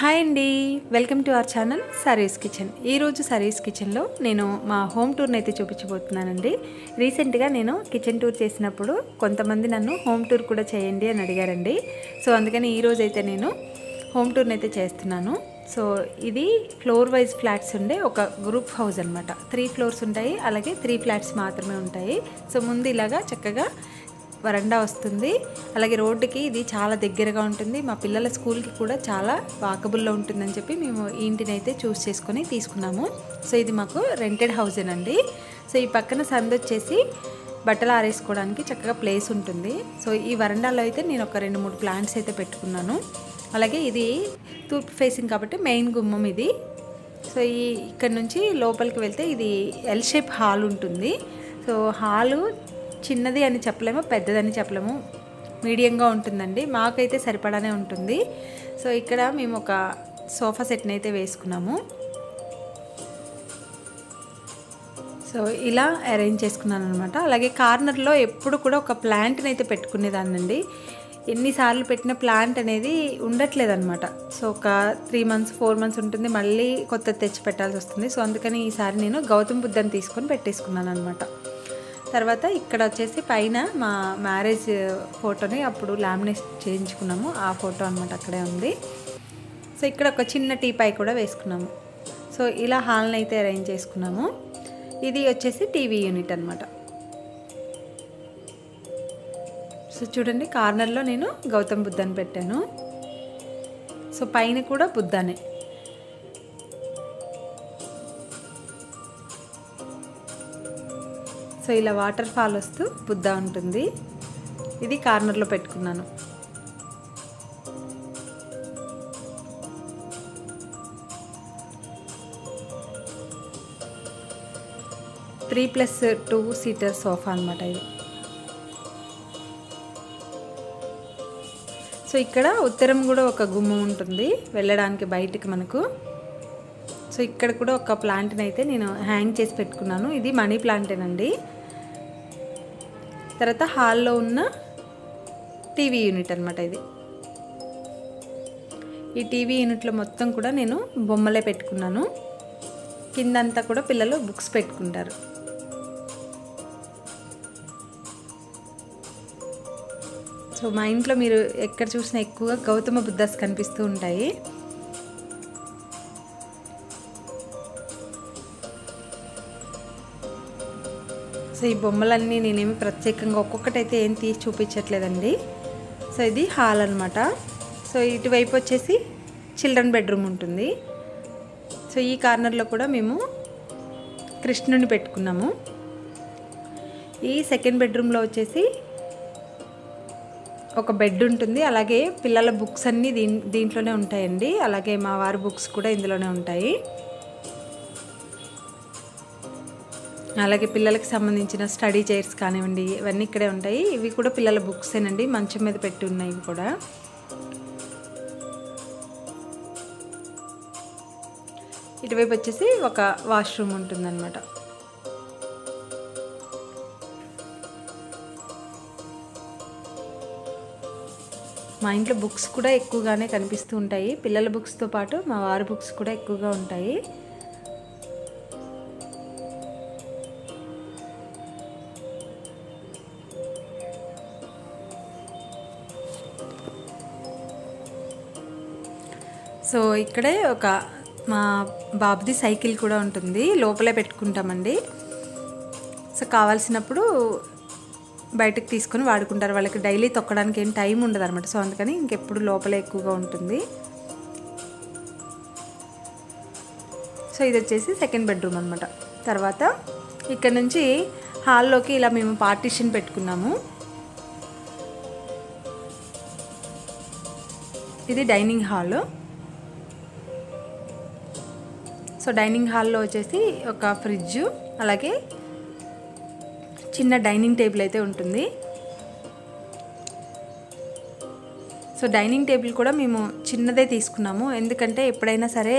Hi అండి. Welcome to our channel సరీస్ kitchen ఈరోజు సరీస్ కిచెన్లో నేను మా హోమ్ టూర్ని అయితే చూపించబోతున్నానండి. రీసెంట్గా నేను కిచెన్ టూర్ చేసినప్పుడు కొంతమంది నన్ను హోమ్ టూర్ కూడా చేయండి అని అడిగారండి. సో అందుకని ఈరోజు అయితే నేను హోమ్ టూర్ని అయితే చేస్తున్నాను. సో ఇది ఫ్లోర్ వైజ్ ఫ్లాట్స్ ఉండే ఒక గ్రూప్ హౌస్ అనమాట త్రీ ఫ్లోర్స్ ఉంటాయి అలాగే త్రీ ఫ్లాట్స్ మాత్రమే ఉంటాయి. సో ముందు ఇలాగా చక్కగా వరండా వస్తుంది. అలాగే రోడ్డుకి ఇది చాలా దగ్గరగా ఉంటుంది. మా పిల్లల స్కూల్కి కూడా చాలా వాకబుల్లో ఉంటుందని చెప్పి మేము ఈ ఇంటిని అయితే చూస్ చేసుకొని తీసుకున్నాము. సో ఇది మాకు రెంటెడ్ హౌజేనండి సో ఈ పక్కన సందు వచ్చేసి బట్టలు ఆరేసుకోవడానికి చక్కగా ప్లేస్ ఉంటుంది. సో ఈ వరండాలో అయితే నేను ఒక రెండు మూడు ప్లాంట్స్ అయితే పెట్టుకున్నాను. అలాగే ఇది తూర్పు ఫేసింగ్ కాబట్టి మెయిన్ గుమ్మం ఇది. సో ఈ ఇక్కడ నుంచి లోపలికి వెళ్తే ఇది ఎల్ షేప్ హాల్ ఉంటుంది. సో హాలు చిన్నది అని చెప్పలేము పెద్దదని చెప్పలేము. మీడియంగా ఉంటుందండి. మాకైతే సరిపడానే ఉంటుంది. సో ఇక్కడ మేము ఒక సోఫా సెట్ని అయితే వేసుకున్నాము. సో ఇలా అరేంజ్ చేసుకున్నాను అనమాట అలాగే కార్నర్లో ఎప్పుడు కూడా ఒక ప్లాంట్ని అయితే పెట్టుకునేదాన్నండి. ఎన్నిసార్లు పెట్టిన ప్లాంట్ అనేది ఉండట్లేదు అనమాట సో ఒక త్రీ మంత్స్ ఫోర్ మంత్స్ ఉంటుంది. మళ్ళీ కొత్త తెచ్చి పెట్టాల్సి వస్తుంది. సో అందుకని ఈసారి నేను గౌతమ్ బుద్ధని తీసుకొని పెట్టేసుకున్నాను అనమాట తర్వాత ఇక్కడ వచ్చేసి పైన మా మ్యారేజ్ ఫోటోని అప్పుడు లామినేట్ చేయించుకున్నాము. ఆ ఫోటో అనమాట అక్కడే ఉంది. సో ఇక్కడ ఒక చిన్న టీ పై కూడా వేసుకున్నాము. సో ఇలా హాల్ని అయితే అరేంజ్ చేసుకున్నాము. ఇది వచ్చేసి టీవీ యూనిట్ అనమాట సో చూడండి కార్నర్లో నేను గౌతమ్ బుద్ధని పెట్టాను. సో పైన కూడా బుద్ధనే. సో ఇలా వాటర్ ఫాల్ వస్తూ బుద్ధ ఉంటుంది. ఇది కార్నర్లో పెట్టుకున్నాను. Three plus two seater sofa అనమాట ఇది. సో ఇక్కడ ఉత్తరం కూడా ఒక గుమ్మం ఉంటుంది. వెళ్ళడానికి బయటికి మనకు సో ఇక్కడ కూడా ఒక ప్లాంట్ని అయితే నేను హ్యాంగ్ చేసి పెట్టుకున్నాను. ఇది మనీ ప్లాంటేనండి. తర్వాత హాల్లో ఉన్న టీవీ యూనిట్ అనమాట ఇది. ఈ టీవీ యూనిట్లో మొత్తం కూడా నేను బొమ్మలే పెట్టుకున్నాను. కిందంతా కూడా పిల్లలు బుక్స్ పెట్టుకుంటారు. సో మా ఇంట్లో మీరు ఎక్కడ చూసినా ఎక్కువగా గౌతమ బుద్ధాస్ కనిపిస్తూ ఉంటాయి. సో ఈ బొమ్మలన్నీ నేనేమి ప్రత్యేకంగా ఒక్కొక్కటైతే ఏం తీసి చూపించట్లేదండి. సో ఇది హాల్ అనమాట సో ఇటువైపు వచ్చేసి చిల్డ్రన్ బెడ్రూమ్ ఉంటుంది. సో ఈ కార్నర్లో కూడా మేము కృష్ణుని పెట్టుకున్నాము. ఈ సెకండ్ బెడ్రూమ్లో వచ్చేసి ఒక బెడ్ ఉంటుంది. అలాగే పిల్లల బుక్స్ అన్నీ దీంట్లోనే ఉంటాయండి. అలాగే మా వారి బుక్స్ కూడా ఇందులోనే ఉంటాయి. అలాగే పిల్లలకి సంబంధించిన స్టడీ చైర్స్ కానివ్వండి ఇవన్నీ ఇక్కడే ఉంటాయి. ఇవి కూడా పిల్లల బుక్సేనండి మంచం మీద పెట్టి ఉన్నాయి ఇవి కూడా. ఇటువైపు వచ్చేసి ఒక వాష్రూమ్ ఉంటుందన్నమాట. మా ఇంట్లో బుక్స్ కూడా ఎక్కువగానే కనిపిస్తూ ఉంటాయి. పిల్లల బుక్స్తో పాటు మా వారి బుక్స్ కూడా ఎక్కువగా ఉంటాయి. సో ఇక్కడే ఒక మా బాబుది సైకిల్ కూడా ఉంటుంది. లోపలే పెట్టుకుంటామండి. సో కావాల్సినప్పుడు బయటకు తీసుకొని వాడుకుంటారు. వాళ్ళకి డైలీ తొక్కడానికి ఏం టైం ఉండదు అనమాట సో అందుకని ఇంకెప్పుడు లోపలే ఎక్కువగా ఉంటుంది. సో ఇది వచ్చేసి సెకండ్ బెడ్రూమ్ అనమాట తర్వాత ఇక్కడ నుంచి హాల్లోకి ఇలా మేము పార్టీషన్ పెట్టుకున్నాము. ఇది డైనింగ్ హాల్. సో డైనింగ్ హాల్లో వచ్చేసి ఒక ఫ్రిడ్జ్ అలాగే చిన్న డైనింగ్ టేబుల్ అయితే ఉంటుంది. సో డైనింగ్ టేబుల్ కూడా మేము చిన్నదే తీసుకున్నాము. ఎందుకంటే ఎప్పుడైనా సరే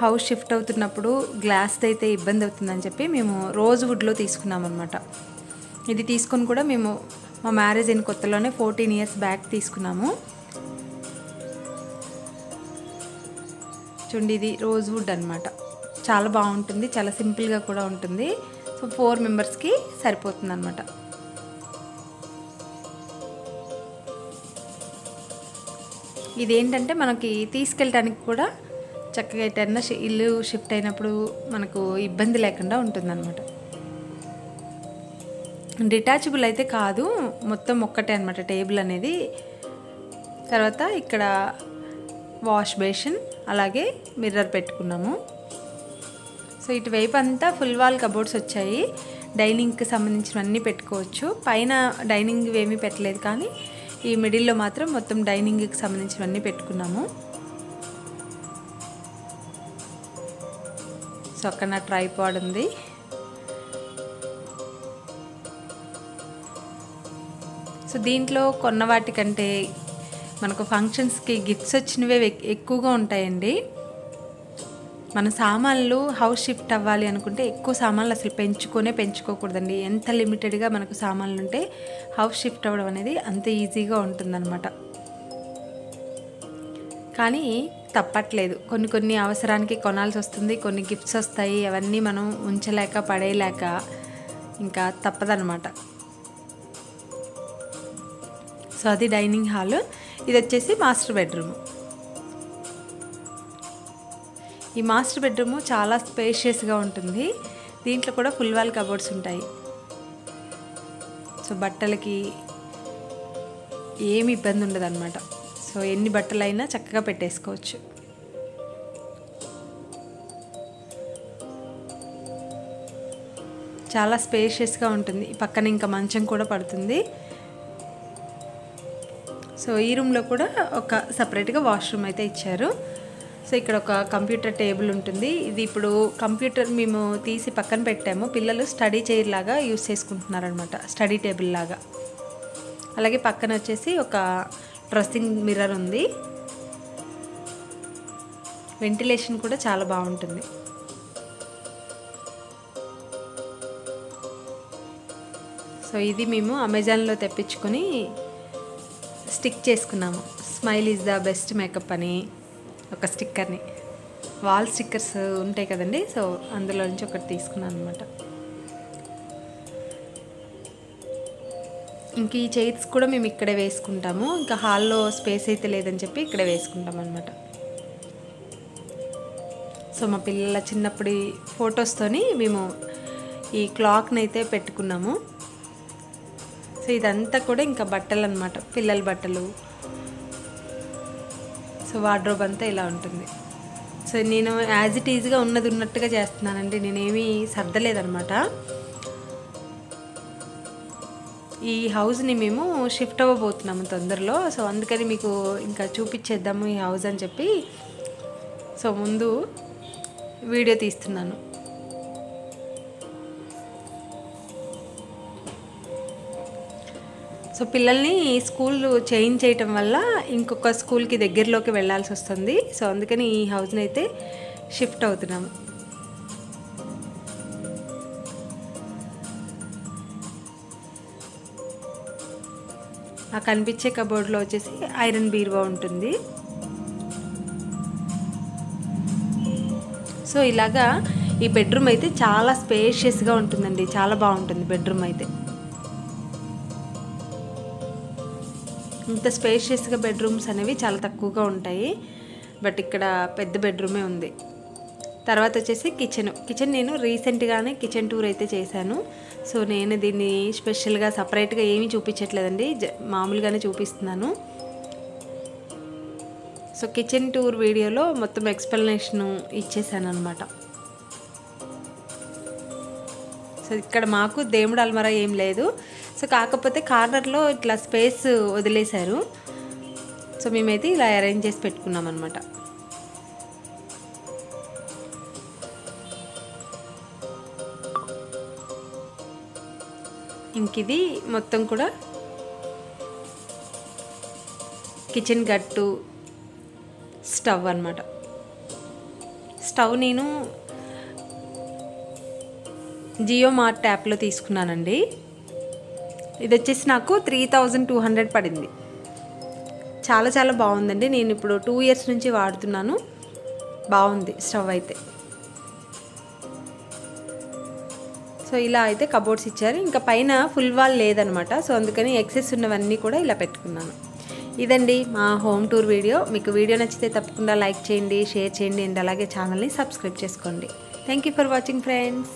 హౌస్ షిఫ్ట్ అవుతున్నప్పుడు గ్లాస్ది అయితే ఇబ్బంది అవుతుందని చెప్పి మేము రోజ్ వుడ్లో తీసుకున్నాం అనమాట ఇది తీసుకొని కూడా మేము మా మ్యారేజ్ అయిన కొత్తలోనే ఫోర్టీన్ ఇయర్స్ బ్యాక్ తీసుకున్నాము. చూడండి ఇది రోజ్ వుడ్ అనమాట చాలా బాగుంటుంది చాలా సింపుల్గా కూడా ఉంటుంది. సో ఫోర్ మెంబర్స్కి సరిపోతుంది అనమాట ఇదేంటంటే మనకి తీసుకెళ్ళటానికి కూడా చక్కగా ఎటన్నా షి- ఇల్లు షిఫ్ట్ అయినప్పుడు మనకు ఇబ్బంది లేకుండా ఉంటుందన్నమాట. డిటాచబుల్ అయితే కాదు మొత్తం ఒక్కటే అనమాట టేబుల్ అనేది. తర్వాత ఇక్కడ వాష్ బేసిన్ అలాగే మిర్రర్ పెట్టుకున్నాము. సో ఇటువైపు అంతా ఫుల్ వాల్ కబోర్డ్స్ వచ్చాయి. డైనింగ్కి సంబంధించినవన్నీ పెట్టుకోవచ్చు. పైన డైనింగ్ ఏమీ పెట్టలేదు కానీ ఈ మిడిల్లో మాత్రం మొత్తం డైనింగ్కి సంబంధించినవన్నీ పెట్టుకున్నాము. సో అక్కడ నా ట్రైపాడ్ ఉంది. సో దీంట్లో కొన్న వాటికంటే మనకు ఫంక్షన్స్కి గిఫ్ట్స్ వచ్చినవే ఎక్కువగా ఉంటాయండి. మన సామాన్లు హౌస్ షిఫ్ట్ అవ్వాలి అనుకుంటే ఎక్కువ సామాన్లు అసలు పెంచుకొనే పెంచుకోకూడదండి. ఎంత లిమిటెడ్గా మనకు సామాన్లు ఉంటే హౌస్ షిఫ్ట్ అవ్వడం అనేది అంత ఈజీగా ఉంటుందన్నమాట. కానీ తప్పట్లేదు. కొన్ని కొన్ని అవసరానికి కొనాల్సి వస్తుంది కొన్ని గిఫ్ట్స్ వస్తాయి అవన్నీ మనం ఉంచలేక పడేయలేక ఇంకా తప్పదనమాట సో అది డైనింగ్ హాల్. ఇది వచ్చేసి మాస్టర్ బెడ్రూమ్. ఈ మాస్టర్ బెడ్రూమ్ చాలా స్పేషియస్గా ఉంటుంది. దీంట్లో కూడా ఫుల్ వాల్ కబోర్డ్స్ ఉంటాయి. సో బట్టలకి ఏమి ఇబ్బంది ఉండదు అనమాట సో ఎన్ని బట్టలైనా చక్కగా పెట్టేసుకోవచ్చు. చాలా స్పేషియస్గా ఉంటుంది. పక్కన ఇంకా మంచం కూడా పడుతుంది. సో ఈ రూమ్లో కూడా ఒక సపరేట్గా వాష్రూమ్ అయితే ఇచ్చారు. సో ఇక్కడ ఒక కంప్యూటర్ టేబుల్ ఉంటుంది. ఇది ఇప్పుడు కంప్యూటర్ మేము తీసి పక్కన పెట్టాము. పిల్లలు స్టడీ చైర్ లాగా యూస్ చేసుకుంటున్నారు అనమాట స్టడీ టేబుల్ లాగా. అలాగే పక్కన వచ్చేసి ఒక డ్రెస్సింగ్ మిర్రర్ ఉంది. వెంటిలేషన్ కూడా చాలా బాగుంటుంది. సో ఇది మేము అమెజాన్లో తెప్పించుకొని స్టిక్ చేసుకున్నాము. Smile is the best makeup అని. ఒక స్టిక్కర్ని. వాల్ స్టిక్కర్స్ ఉంటాయి కదండి సో అందులో నుంచి ఒకటి తీసుకున్నాను అనమాట ఇంక ఈ చైర్స్ కూడా మేము ఇక్కడే వేసుకుంటాము. ఇంకా హాల్లో స్పేస్ అయితే లేదని చెప్పి ఇక్కడే వేసుకుంటాం అనమాట సో మా పిల్లల చిన్నప్పటి ఫొటోస్తోని మేము ఈ క్లాక్ని అయితే పెట్టుకున్నాము. సో ఇదంతా కూడా ఇంకా బట్టలు అనమాట పిల్లల బట్టలు సో వార్డ్రోబ్ అంతా ఇలా ఉంటుంది. సో నేను యాజ్ ఇట్ ఈజ్గా ఉన్నది ఉన్నట్టుగా చేస్తున్నానండి. నేనేమీ సర్దలేదనమాట. ఈ హౌస్ని మేము షిఫ్ట్ అవ్వబోతున్నాము తొందరలో. సో అందుకని మీకు ఇంకా చూపించేద్దాము ఈ హౌస్ అని చెప్పి. సో ముందు వీడియో తీస్తున్నాను. సో పిల్లల్ని స్కూల్ చేంజ్ చేయటం వల్ల ఇంకొక స్కూల్కి దగ్గరలోకి వెళ్ళాల్సి వస్తుంది. సో అందుకని ఈ హౌస్ని అయితే షిఫ్ట్ అవుతున్నాము. ఆ కనిపించే కబోర్డ్లో వచ్చేసి ఐరన్ బీరువా ఉంటుంది. సో ఇలాగా ఈ బెడ్రూమ్ అయితే చాలా స్పేషియస్గా ఉంటుందండి. చాలా బాగుంటుంది బెడ్రూమ్ అయితే. ఇంత స్పేషియస్గా బెడ్రూమ్స్ అనేవి చాలా తక్కువగా ఉంటాయి. బట్ ఇక్కడ పెద్ద బెడ్రూమే ఉంది. తర్వాత వచ్చేసి కిచెన్ కిచెన్ నేను రీసెంట్గానే కిచెన్ టూర్ అయితే చేశాను. సో నేను దీన్ని స్పెషల్గా సపరేట్గా ఏమీ చూపించట్లేదండి. జ- మామూలుగానే చూపిస్తున్నాను. సో కిచెన్ టూర్ వీడియోలో మొత్తం ఎక్స్ప్లెనేషను ఇచ్చేసాను అనమాట సో ఇక్కడ మాకు దేవుడు అల్మరా ఏం లేదు. సో కాకపోతే కార్నర్లో ఇట్లా స్పేస్ వదిలేశారు. సో మేమైతే ఇలా అరేంజ్ చేసి పెట్టుకున్నాం అనమాట ఇంక ఇది మొత్తం కూడా కిచెన్ గట్టు స్టవ్ అనమాట స్టవ్ నేను జియో మార్ట్ యాప్లో తీసుకున్నానండి. ఇది వచ్చేసి నాకు త్రీ థౌజండ్ టూ హండ్రెడ్ పడింది. చాలా చాలా బాగుందండి. నేను ఇప్పుడు టూ ఇయర్స్ నుంచి వాడుతున్నాను. బాగుంది స్టవ్ అయితే. సో ఇలా అయితే కబోర్డ్స్ ఇచ్చారు. ఇంకా పైన ఫుల్ వాల్ లేదనమాట. సో అందుకని ఎక్సెస్ ఉన్నవన్నీ కూడా ఇలా పెట్టుకున్నాను. ఇదండి మా హోమ్ టూర్ వీడియో. మీకు వీడియో నచ్చితే తప్పకుండా లైక్ చేయండి షేర్ చేయండి అండ్ అలాగే ఛానల్ని సబ్స్క్రైబ్ చేసుకోండి. Thank you for watching friends